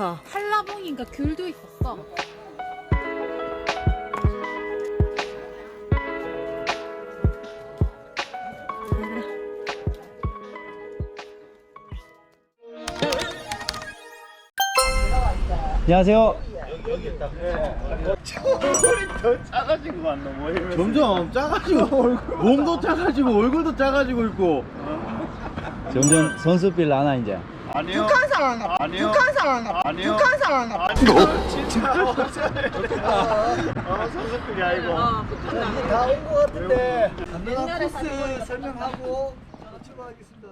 좋다. 한라봉인가 귤도 있었어. 안녕하세요. 뭐 이러면서 점점 작아지고 몸도 작아지고 얼굴도 작아지고 있고 점점 선수빌 나나 이제. 아니요 북한산 아니요 북한산 아니요 북한산 아니요 진짜 어 선수들이 아니고 다온 것 같은데 간단한 코스 설명하고 출발하겠습니다.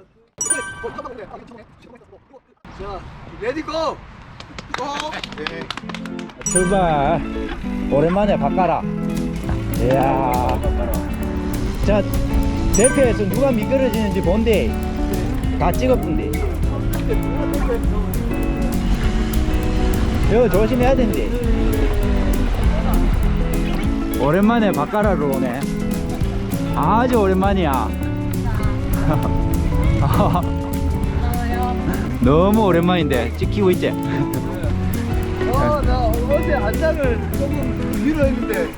자, 레디고. 고! 출발. 오랜만에 바꿔라. 이야. 자, 대표에서 누가 미끄러지는지 본데. 다 찍어본데. 이거 조심해야 된대. 오랜만에 바꿔라로 오네. 아주 오랜만이야. 너무 오랜만인데 찍히고 있지? 어, 나 어제 안장을 조금 위로 했는데,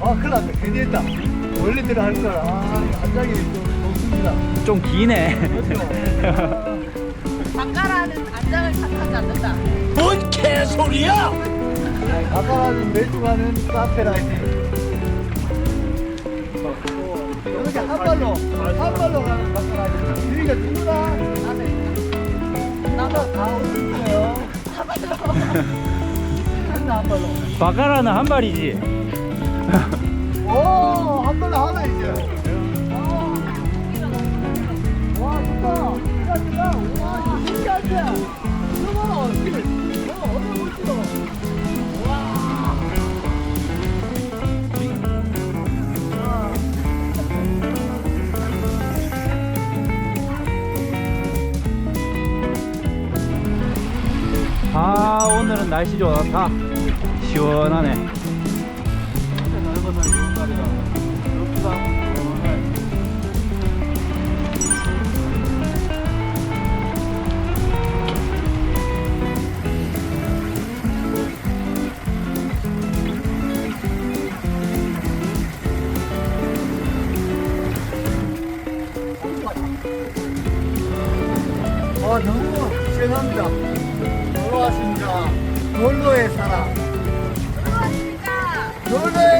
아, 큰일 났다. 괜히 했다. 원래대로 할 걸. 아, 안장이 좀 없습니다. 좀 기네. 안장을 탓하지 않는다. 아까는 매주 가는 카페라이트. 이렇게 한 발로, 한 발로 가는 카페라이트. 여기가 누구나? 나도 다 오셨어요. 한 발로. 한 발로. 바카라는 한 발이지. 오늘은 날씨 좋다. 시원하네.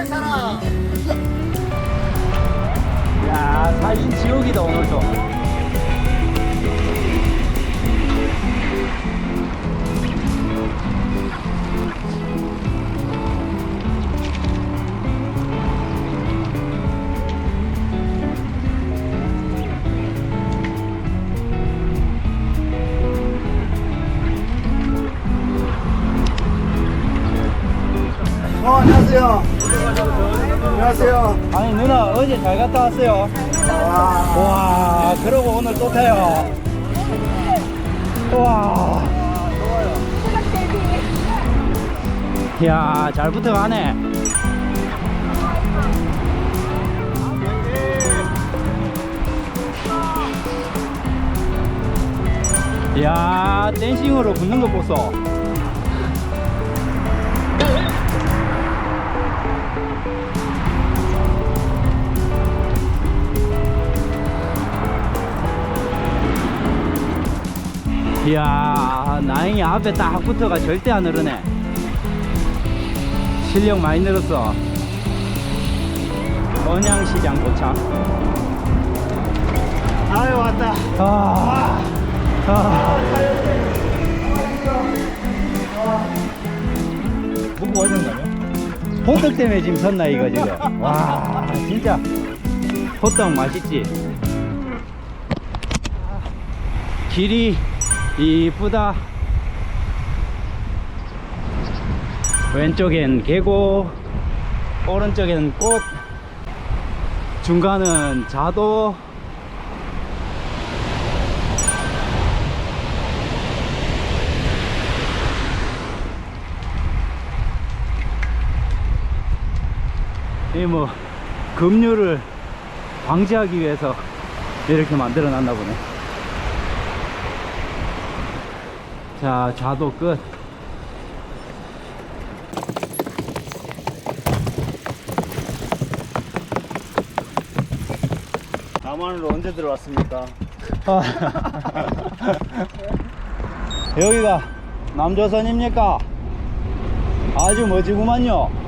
사랑. 야 사진 지옥이다 오늘도. 어, 안녕하세요. 안녕하세요. 아니 누나 어제 잘 갔다 왔어요. 와, 와 그러고 오늘 또 타요. 와. 이야 잘 붙어가네. 이야 댄싱으로 붙는 거 보소. 이야 나영이 앞에 딱 붙어가 절대 안 흐르네 실력 많이 늘었어 언양시장 도착 아유, 왔다. 아, 아. 보고 하셨나요? 호떡 때문에 지금 섰나 이거 지금 와 진짜 호떡 맛있지 길이 이쁘다. 왼쪽엔 계곡 오른쪽엔 꽃 중간은 자도. 이뭐 급류를 방지하기 위해서 이렇게 만들어 놨나 보네 자 좌도 끝 남한으로 언제 들어왔습니까? 아. 여기가 남조선입니까? 아주 멋지구만요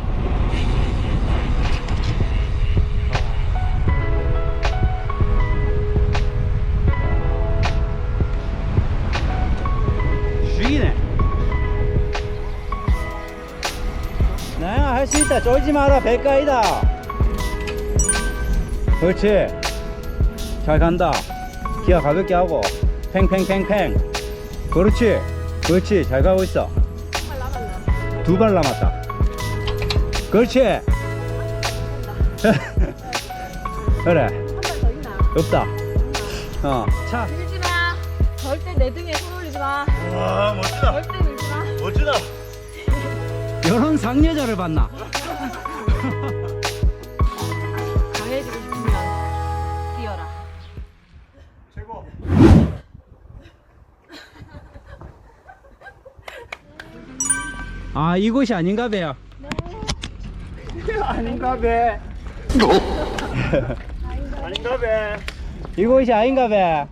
있다. 쫄지 마라. 백가이다. 그렇지. 잘 간다. 기아 가볍게 하고 팽팽팽팽 그렇지 그렇지 잘 가고 있어 두 발 남았다 그렇지 그래? 없다 어차 밀지 마. 절대 내 등에 손 올리지 마. 와 멋지다 절대 밀지 마. 멋지다 이런 상여자를 봤나 강해지고 싶으면 뛰어라. 최고 아 이곳이 아닌가 봐요. 아닌가 배 아닌가 배 이곳이 아닌가 봐.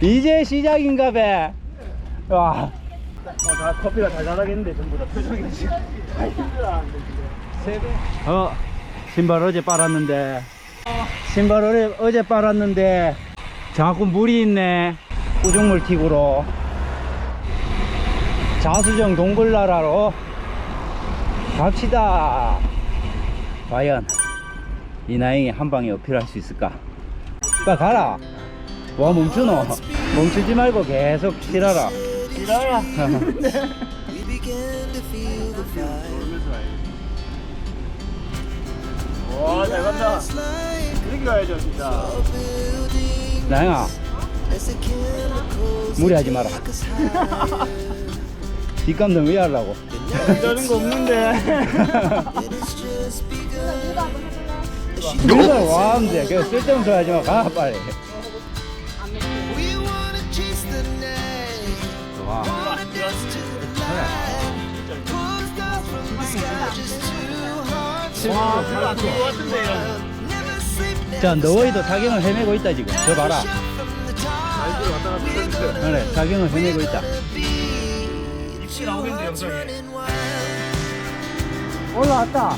이제 시작인가 봐와. 어, 다 커피가 달달하겠는데 전부 다 표정이 지금. 다 힘들어 어 신발 어제 빨았는데. 신발 어제, 어제 빨았는데. 자꾸 물이 있네. 우중물 틱으로. 자수정 동굴나라로. 갑시다. 과연 이 나이에 한 방에 어필할 수 있을까? 빨리 가라. 와 멈추노? 멈추지 말고 계속 치라라. 싫어요 와 잘 간다. 이렇게 가야죠 진짜. 나영아 무리하지 마라. 뒷감당 왜 하려고? 이러는 거 없는데. 밀어 와는데? 그 쓸데없는 소리 하지 마가 빨리. 와 와 별로 안 좋은 거 같은데 이런 자 너희도 사경을 헤매고 있다 지금. 저 봐라. 날씨를 왔다 갔다 했는데 그래 사경을 헤매고 있다. 입시 나오겠는데 영상에 올라왔다.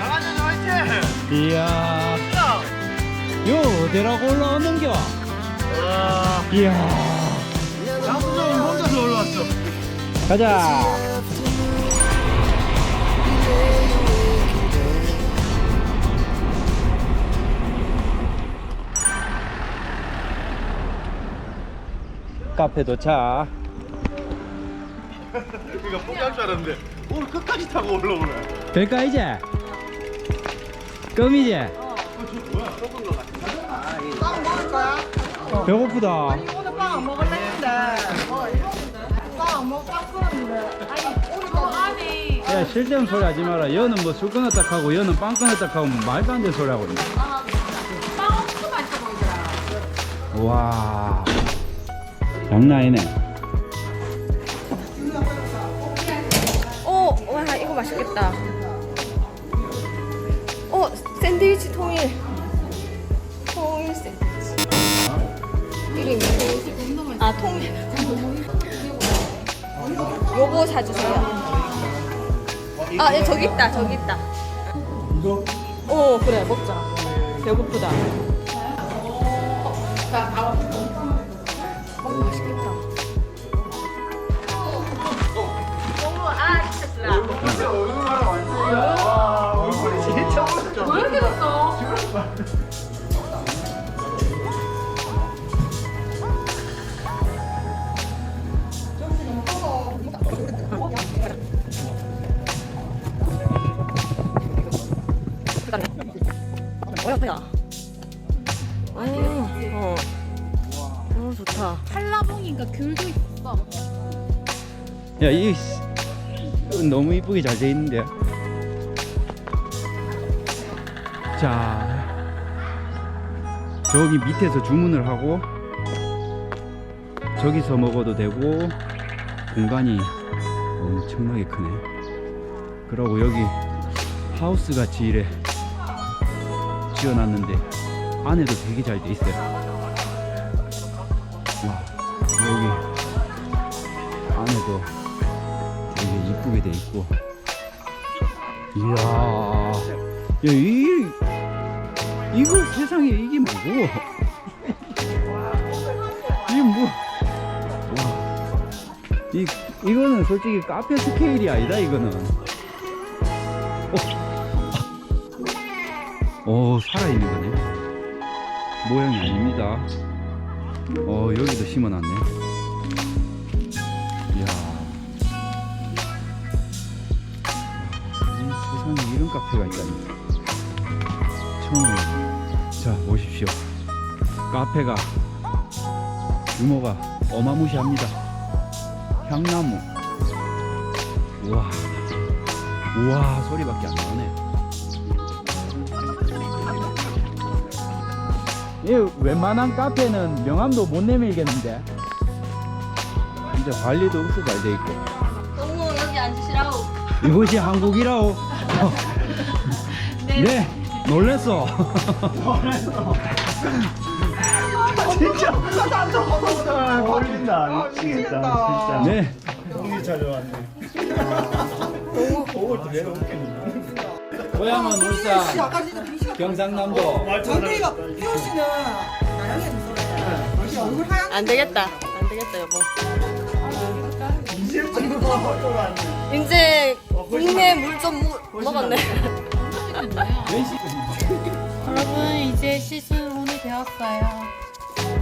강한현 화이팅! 이야. 요 어디라고 올라오는겨? 와. 이야. 양수정이 혼자서 올라왔어 가자 카페 도착 이거 포기할 줄 알았는데 오늘 끝까지 타고 올라오네 될까 이제? 껌이제? 배고프다 오늘 빵 안 먹을래 했는데. 빵안 먹고 빵 끊었는데. 아니 오늘 너 안에. 야 쓸데없는 소리 하지 마라 여는 뭐 술 끊었다 하고 여는 빵 끊었다 하고 뭐 말도 안 되는 소리 하고 있네 빵 엄청 맛있어 보이더라. 와 장난 아니네 오, 와 이거 맛있겠다. 어, 샌드위치 통일. 통일 샌드위치. 이름이 아 통일. 요거 사주세요. 아, 예, 저기 있다, 저기 있다. 오, 그래, 먹자. 배고프다. 어? 뭐야 뭐야 어. 어 좋다 한라봉인가 귤도 있었어 야 이 너무 이쁘게 잘 돼 있는데 자 저기 밑에서 주문을 하고 저기서 먹어도 되고 공간이 엄청나게 크네 그러고 여기 하우스 같이 이래 지어놨는데 안에도 되게 잘 돼 있어요. 와, 여기 안에도 되게 이쁘게 돼 있고. 이야, 야, 이, 이거 세상에 이게 뭐고? 이게 뭐, 와, 이, 이거는 솔직히 카페 스케일이 아니다, 이거는. 어, 살아 있는 거네. 모양이 아닙니다. 어, 여기도 심어놨네. 이야. 이 세상에 이런 카페가 있다니. 자, 보십시오. 카페가, 규모가 어마무시합니다. 향나무. 우와. 우와, 소리밖에 안 나오네. 이 웬만한 카페는 명함도 못 내밀겠는데. 진짜 관리도 없어 잘돼 있고. 너무 여기 앉으시라고. 이곳이 한국이라오. 네. 놀랬어. 진짜 아, 걸린다 미치겠다 진짜 네. 차려왔네 오고 또 내가 웃겠는데 고향은 울산, 경상남도. 전태이가 피어씨는 나영이 무서워. 얼굴 하얀 안 되겠다. 안 되겠다 여보. 이제 국내 물 좀 먹었네. 여러분 이제 시즌1이 되었어요.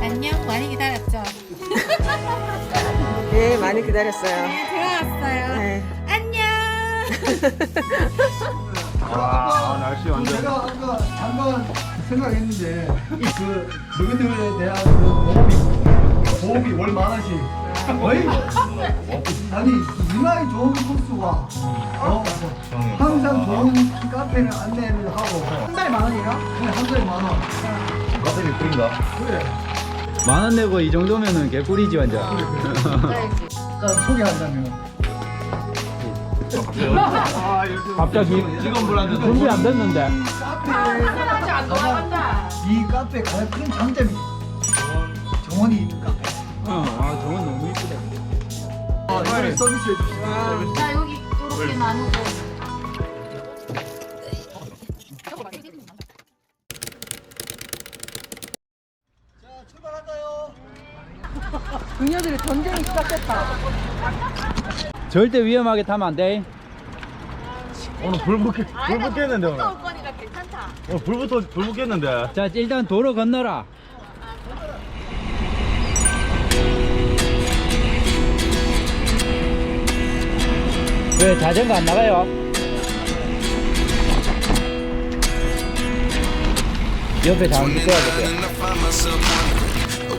안녕 많이 기다렸죠? 네, 많이 기다렸어요. 네 들어왔어요. 네. 안녕. 와 날씨 완전 제가 아까 잠깐 생각했는데 그 너희들에 대한 그 도움이 도움이 월 만원씩 거의 아니 이마에 좋은 코스가 어, 항상 좋은 안내를 하고 한 달에 만 원이에요? 네, 한 달에 만 원. 가슴이 뿌린가? 그래. 만 원 내고 이 정도면은 개꿀이지 완전. 자 소개한다면. 아 갑자기 직원분한테 준비 안 됐는데. 이 카페 가장 큰 장점이 정원이 있는 카페. 어, 아 저건 너무 이쁘다. 아, 이거를 서비스 해 주시죠. 자 여기 이렇게 나누고. 그녀들의 전쟁이 시작됐다. 절대 위험하게 타면 안 돼. 오늘 불 붙겠 불 붙겠는데 오늘 거니까 괜찮다. 오늘 불 붙어 불 붙겠는데 자 일단 도로 건너라. 왜 자전거 안 나가요? 옆에 장기 써야겠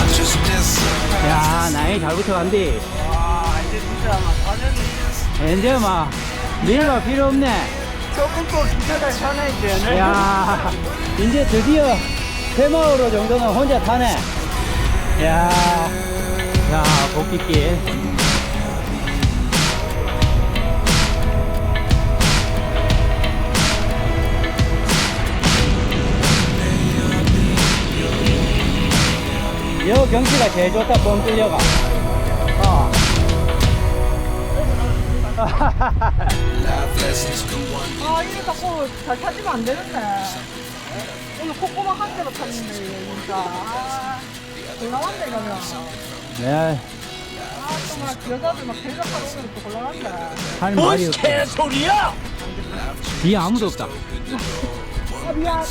I'm just as surprised. 야, 나이 잘 붙어간디. 이제 막 밀가 필요 없네. 조금 더 기차가 타네 이제는. 야 이제 드디어 대마을로 정도는 혼자 타네. 야, 야 복귀길. 여 경치가 제일 좋다 뻥 뚫려가. 아 이게 자꾸 잘 타지면 안 되는데 오늘 콧구멍 한 개로 탔는데 진짜 아 곤란한데 이러면 내가 아또막 여자들 막 대접하러 오는 것도 곤란한데 할 말이 없어. 개소리야! 뒤에 아무도 없다. 아 미안